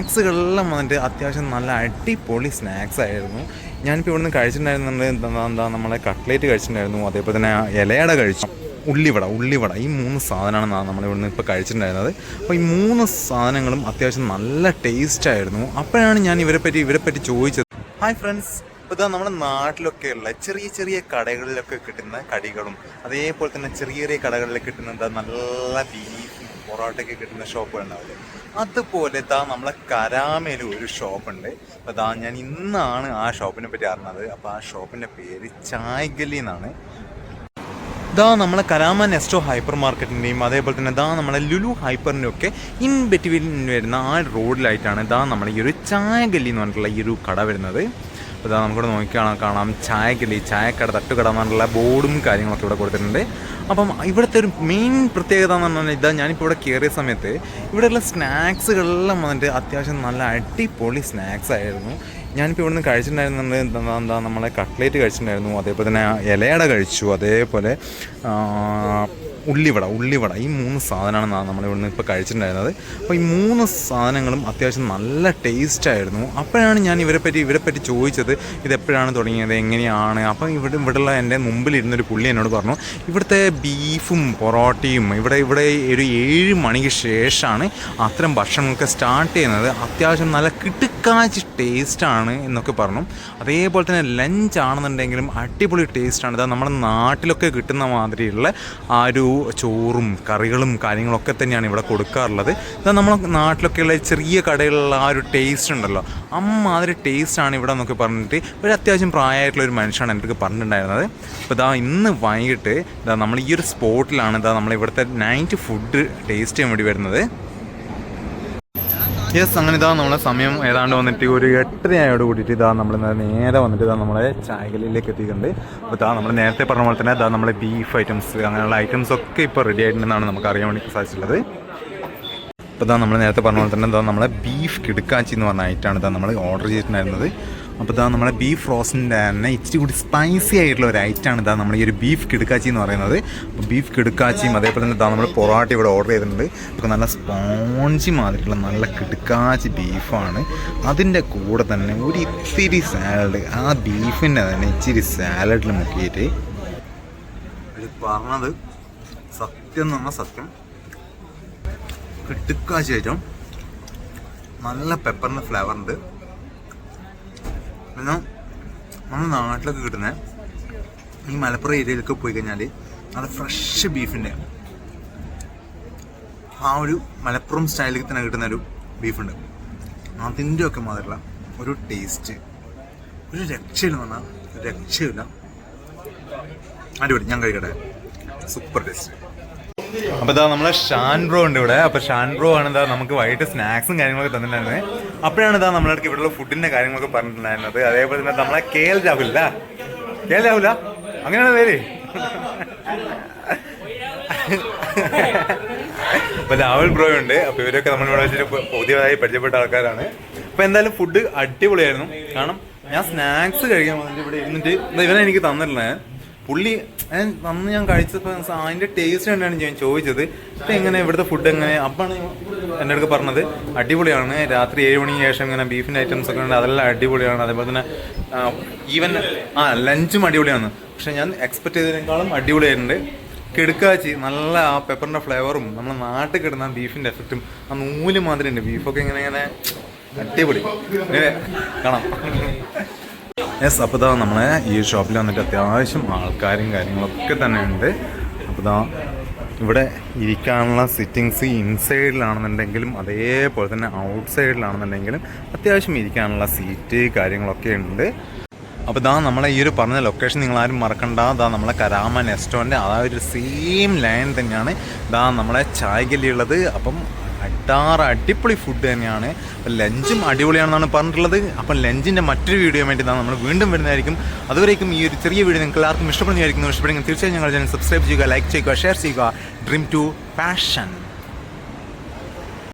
സ്നാക്സുകളെല്ലാം വന്നിട്ട് അത്യാവശ്യം നല്ല അടിപൊളി സ്നാക്സ് ആയിരുന്നു. ഞാനിപ്പോൾ ഇവിടുന്ന് കഴിച്ചിട്ടുണ്ടായിരുന്നുണ്ട് എന്താ എന്താ നമ്മളെ കട്ട്ലേറ്റ് കഴിച്ചിട്ടുണ്ടായിരുന്നു. അതേപോലെ തന്നെ ഇലയട കഴിച്ചു. ഉള്ളിവട ഉള്ളിവട. ഈ മൂന്ന് സാധനമാണ് നമ്മൾ ഇവിടുന്ന് ഇപ്പോൾ കഴിച്ചിട്ടുണ്ടായിരുന്നത്. അപ്പോൾ ഈ മൂന്ന് സാധനങ്ങളും അത്യാവശ്യം നല്ല ടേസ്റ്റ് ആയിരുന്നു. അപ്പോഴാണ് ഞാൻ ഇവരെ പറ്റി ഇവരെ പറ്റി ചോദിച്ചത്. ഹായ് ഫ്രണ്ട്സ് ഇപ്പോൾ ഇതാ നമ്മുടെ നാട്ടിലൊക്കെയുള്ള ചെറിയ ചെറിയ കടകളിലൊക്കെ കിട്ടുന്ന കടികളും അതേപോലെ തന്നെ ചെറിയ ചെറിയ കടകളിൽ കിട്ടുന്ന എന്താ നല്ല ബീഫും പൊറോട്ടയൊക്കെ കിട്ടുന്ന ഷോപ്പ് ഉണ്ടാവില്ലേ അതുപോലെ താ നമ്മളെ കരാമയിൽ ഒരു ഷോപ്പുണ്ട്. അപ്പോൾ താ ഞാൻ ഇന്നാണ് ആ ഷോപ്പിനെ പറ്റി അറിഞ്ഞത്. അപ്പോൾ ആ ഷോപ്പിന്റെ പേര് ചായ്ഗലി എന്നാണ്. ഇതാ നമ്മളെ കരാമ നെസ്റ്റോ ഹൈപ്പർ മാർക്കറ്റിന്റെയും അതേപോലെ തന്നെ ഇതാ നമ്മളെ ലുലു ഹൈപ്പറിന്റെയും ഒക്കെ ഇൻ ബിറ്റ്വീൻ വരുന്ന ആ റോഡിലായിട്ടാണ് ഇതാ നമ്മുടെ ഈ ഒരു ചായഗല്ലി എന്ന് പറഞ്ഞിട്ടുള്ള ഈ ഒരു കട വരുന്നത്. അപ്പോൾ ഇതാ നമുക്കിവിടെ നോക്കിയാണ് കാണാം. ചായഗല്ലി ചായക്കട തട്ടുകട എന്ന് പറഞ്ഞിട്ടുള്ള ബോർഡും കാര്യങ്ങളൊക്കെ ഇവിടെ കൊടുത്തിട്ടുണ്ട്. അപ്പം ഇവിടുത്തെ ഒരു മെയിൻ പ്രത്യേകത എന്ന് പറഞ്ഞാൽ ഇതാ ഞാനിപ്പോൾ ഇവിടെ കയറിയ സമയത്ത് ഇവിടെയുള്ള സ്നാക്സുകളെല്ലാം വന്നിട്ട് അത്യാവശ്യം നല്ല അടിപൊളി സ്നാക്സ് ആയിരുന്നു. ഞാനിപ്പോൾ ഇവിടുന്ന് കഴിച്ചിട്ടുണ്ടായിരുന്നു എന്താ എന്താ നമ്മളെ കട്ട്ലേറ്റ് കഴിച്ചിട്ടുണ്ടായിരുന്നു. അതേപോലെ തന്നെ ഇലയട കഴിച്ചു. അതേപോലെ ഉള്ളിവട ഉള്ളിവട. ഈ മൂന്ന് സാധനമാണ് നമ്മൾ ഇവിടുന്ന് ഇപ്പോൾ കഴിച്ചിട്ടുണ്ടായിരുന്നത്. അപ്പോൾ ഈ മൂന്ന് സാധനങ്ങളും അത്യാവശ്യം നല്ല ടേസ്റ്റായിരുന്നു. അപ്പോഴാണ് ഞാൻ ഇവരെ പറ്റി ഇവരെ പറ്റി ചോദിച്ചത് ഇത് എപ്പോഴാണ് തുടങ്ങിയത്? എങ്ങനെയാണ്? അപ്പം ഇവിടെ ഇവിടെയുള്ള എന്റെ മുമ്പിലിരുന്നൊരു പുള്ളി എന്നോട് പറഞ്ഞു ഇവിടുത്തെ ബീഫും പൊറോട്ടയും ഇവിടെ ഇവിടെ ഒരു ഏഴ് മണിക്ക് ശേഷമാണ് അത്തരം ഭക്ഷണങ്ങളൊക്കെ സ്റ്റാർട്ട് ചെയ്യുന്നത്. അത്യാവശ്യം നല്ല കിട്ടുക്കാച്ച് ടേസ്റ്റാണ് എന്നൊക്കെ പറഞ്ഞു. അതേപോലെ തന്നെ ലഞ്ച് ആണെന്നുണ്ടെങ്കിലും അടിപൊളി ടേസ്റ്റാണ്. ഇതാ നമ്മുടെ നാട്ടിലൊക്കെ കിട്ടുന്ന മാതിരിയുള്ള ആ ഒരു ചോറും കറികളും കാര്യങ്ങളൊക്കെ തന്നെയാണ് ഇവിടെ കൊടുക്കാറുള്ളത്. ഇതാ നമ്മളെ നാട്ടിലൊക്കെയുള്ള ചെറിയ കടകളിലുള്ള ആ ഒരു ടേസ്റ്റ് ഉണ്ടല്ലോ. അമ്മാതിരി ടേസ്റ്റാണ് ഇവിടെ എന്നൊക്കെ പറഞ്ഞിട്ട് ഒരു അത്യാവശ്യം പ്രായമായിട്ടുള്ള ഒരു മനുഷ്യനാണ് എന്റെ പറഞ്ഞിട്ടുണ്ടായിരുന്നത്. അപ്പോൾ ഇതാ ഇന്ന് വൈകിട്ട് ഇതാ നമ്മൾ ഈ ഒരു സ്പോട്ടിലാണ് ഇതാ നമ്മൾ ഇവിടുത്തെ നൈറ്റ് ഫുഡ് ടേസ്റ്റ് ചെയ്യാൻ വേണ്ടി വരുന്നത്. യെസ് അങ്ങനെ ഇതാ നമ്മളെ സമയം. ഏതാണ്ട് വന്നിട്ട് ഒരു എട്ടരയായോട് കൂടിയിട്ട് ഇതാ നമ്മൾ നേരെ വന്നിട്ട് ഇതാ നമ്മളെ ചായകലിലേക്ക് എത്തിയിട്ടുണ്ട്. അപ്പോൾ ഇതാ നമ്മൾ നേരത്തെ പറഞ്ഞ പോലെ തന്നെ ഇതാ നമ്മളെ ബീഫ് ഐറ്റംസ് അങ്ങനെയുള്ള ഐറ്റംസ് ഒക്കെ ഇപ്പോൾ റെഡി ആയിട്ടുണ്ടെന്നാണ് നമുക്ക് അറിയാൻ വേണ്ടി സാധിച്ചിട്ടുള്ളത്. അപ്പോൾ ഇതാ നമ്മൾ നേരത്തെ പറഞ്ഞ പോലെ തന്നെ ഇതാ നമ്മളെ ബീഫ് കിടുക്കാച്ചി എന്ന് പറഞ്ഞ ഐറ്റമാണ് ഇതാ നമ്മൾ ഓർഡർ ചെയ്തിട്ടുണ്ടായിരുന്നത്. അപ്പോൾ ഇതാ നമ്മുടെ ബീഫ് റോസിന്റെ തന്നെ ഇച്ചിരി കൂടി സ്പൈസി ആയിട്ടുള്ള ഒരു ഐറ്റം ആണ് ഇതാ നമ്മുടെ ഈ ഒരു ബീഫ് കിടുക്കാച്ചി എന്ന് പറയുന്നത്. അപ്പോൾ ബീഫ് കിടുക്കാച്ചിയും അതേപോലെ തന്നെ ഇതാ നമ്മൾ പൊറോട്ട ഇവിടെ ഓർഡർ ചെയ്തിട്ടുണ്ട്. അപ്പോൾ നല്ല സ്പോഞ്ചി മാതിരിയുള്ള നല്ല കിടുക്കാച്ചി ബീഫാണ് അതിന്റെ കൂടെ തന്നെ ഒരു ഇത്തിരി സാലഡ് ആ ബീഫിന്റെ തന്നെ ഇച്ചിരി സാലഡിൽ മുക്കിയിട്ട് പറഞ്ഞത് സത്യം എന്ന് പറഞ്ഞാൽ സത്യം. കിട്ടുക്കാച്ചി ഐറ്റം. നല്ല പെപ്പറിന്റെ ഫ്ലേവർ ഉണ്ട്. പിന്നെ നമ്മുടെ നാട്ടിലൊക്കെ കിട്ടുന്ന ഈ മലപ്പുറം ഏരിയയിലൊക്കെ പോയി കഴിഞ്ഞാൽ നല്ല ഫ്രഷ് ബീഫിന്റെ ആ ഒരു മലപ്പുറം സ്റ്റൈലിൽ തന്നെ കിട്ടുന്ന ഒരു ബീഫുണ്ട് അതിന്റെ ഒക്കെ മാതിരിയുള്ള ഒരു ടേസ്റ്റ് ഒരു രക്ഷയില്ല എന്ന് പറഞ്ഞാൽ രക്ഷയില്ല. അടിപൊളി. ഞാൻ കഴിക്കട്ടെ. സൂപ്പർ ടേസ്റ്റ് അപ്പൊ ഇതാ നമ്മളെ ഷാൻ ബ്രോ ഉണ്ട് ഇവിടെ. അപ്പൊ ഷാൻ ബ്രോ ആണ് ഇതാ നമുക്ക് വൈകിട്ട് സ്നാക്സും കാര്യങ്ങളൊക്കെ തന്നിട്ടുണ്ടായിരുന്നത് അപ്പോഴാണ് ഇതാ നമ്മളെ അടുത്ത് ഇവിടെയുള്ള ഫുഡിന്റെ കാര്യങ്ങളൊക്കെ പറഞ്ഞിട്ടുണ്ടായിരുന്നത്. അതേപോലെ തന്നെ നമ്മളെ കെ എൽ രാഹുൽ അല്ല കെ എൽ രാഹുല? അങ്ങനെയാണ് പേര്? അപ്പൊ രാഹുൽ ബ്രോ ഉണ്ട്. അപ്പൊ ഇവരൊക്കെ നമ്മളിവിടെ വെച്ചിട്ട് പുതിയതായി പരിചയപ്പെട്ട ആൾക്കാരാണ്. അപ്പൊ എന്തായാലും ഫുഡ് അടിപൊളിയായിരുന്നു. കാരണം ഞാൻ സ്നാക്സ് കഴിക്കാൻ വന്നിട്ട് ഇവിടെ ഇരുന്നിട്ട് ഇവനെ എനിക്ക് തന്നിട്ടുള്ളത് പുള്ളി അന്ന് ഞാൻ കഴിച്ചപ്പോൾ അതിന്റെ ടേസ്റ്റ് കണ്ടാണ് ഞാൻ ചോദിച്ചത് ഇപ്പം എങ്ങനെ ഇവിടുത്തെ ഫുഡ് എങ്ങനെ? അപ്പാണ് എന്റെ അടുത്ത് പറഞ്ഞത് അടിപൊളിയാണ്. രാത്രി ഏഴ് മണിക്ക് ശേഷം ഇങ്ങനെ ബീഫിന്റെ ഐറ്റംസ് ഒക്കെ ഉണ്ട് അതെല്ലാം അടിപൊളിയാണ്. അതേപോലെ തന്നെ ഈവൻ ആ ലഞ്ചും അടിപൊളിയാണ്. പക്ഷെ ഞാൻ എക്സ്പെക്ട് ചെയ്തതിനേക്കാളും അടിപൊളിയായിട്ടുണ്ട്. കിടുക്കാച്ചി നല്ല ആ പെപ്പറിന്റെ ഫ്ലേവറും നമ്മുടെ നാട്ടിൽ കിടുന്ന ബീഫിന്റെ എഫക്റ്റും ആ നൂൽ മാതിരി ഉണ്ട്. ബീഫൊക്കെ ഇങ്ങനെ ഇങ്ങനെ അടിപൊളി. കാണാം. യെസ് അപ്പോൾ ഇതാ നമ്മളെ ഈ ഷോപ്പിൽ വന്നിട്ട് അത്യാവശ്യം ആൾക്കാരും കാര്യങ്ങളൊക്കെ തന്നെ ഉണ്ട് അപ്പോൾ ഇതാ ഇവിടെ ഇരിക്കാനുള്ള സിറ്റിങ്സ് ഇൻസൈഡിലാണെന്നുണ്ടെങ്കിലും അതേപോലെ തന്നെ ഔട്ട് സൈഡിലാണെന്നുണ്ടെങ്കിലും അത്യാവശ്യം ഇരിക്കാനുള്ള സീറ്റ് കാര്യങ്ങളൊക്കെ ഉണ്ട്. അപ്പോൾ ഇതാ നമ്മളെ ഈ ഒരു പറഞ്ഞ ലൊക്കേഷൻ നിങ്ങൾ ആരും മറക്കണ്ട. ഇതാ നമ്മളെ കരാമ നെസ്റ്റോന്റെ ആ ഒരു സെയിം ലൈൻ തന്നെയാണ് ഇതാ നമ്മളെ ചായകലി ഉള്ളത് അപ്പം അട്ടാറ് അടിപൊളി ഫുഡ് തന്നെയാണ്. അപ്പം ലഞ്ചും അടിപൊളിയാണെന്നാണ് പറഞ്ഞിട്ടുള്ളത്. അപ്പം ലഞ്ചിന്റെ മറ്റൊരു വീഡിയോ വേണ്ടി നമ്മൾ വീണ്ടും വരുന്നതായിരിക്കും. അതുവരേക്കും ഈ ഒരു ചെറിയ വീഡിയോ നിങ്ങൾക്ക് എല്ലാവർക്കും ഇഷ്ടപ്പെടുന്നതായിരിക്കും. ഇഷ്ടപ്പെടുമെങ്കിൽ തീർച്ചയായും ഞങ്ങൾ ചാനൽ സബ്സ്ക്രൈബ് ചെയ്യുക ലൈക്ക് ചെയ്യുക ഷെയർ ചെയ്യുക. Dream to passion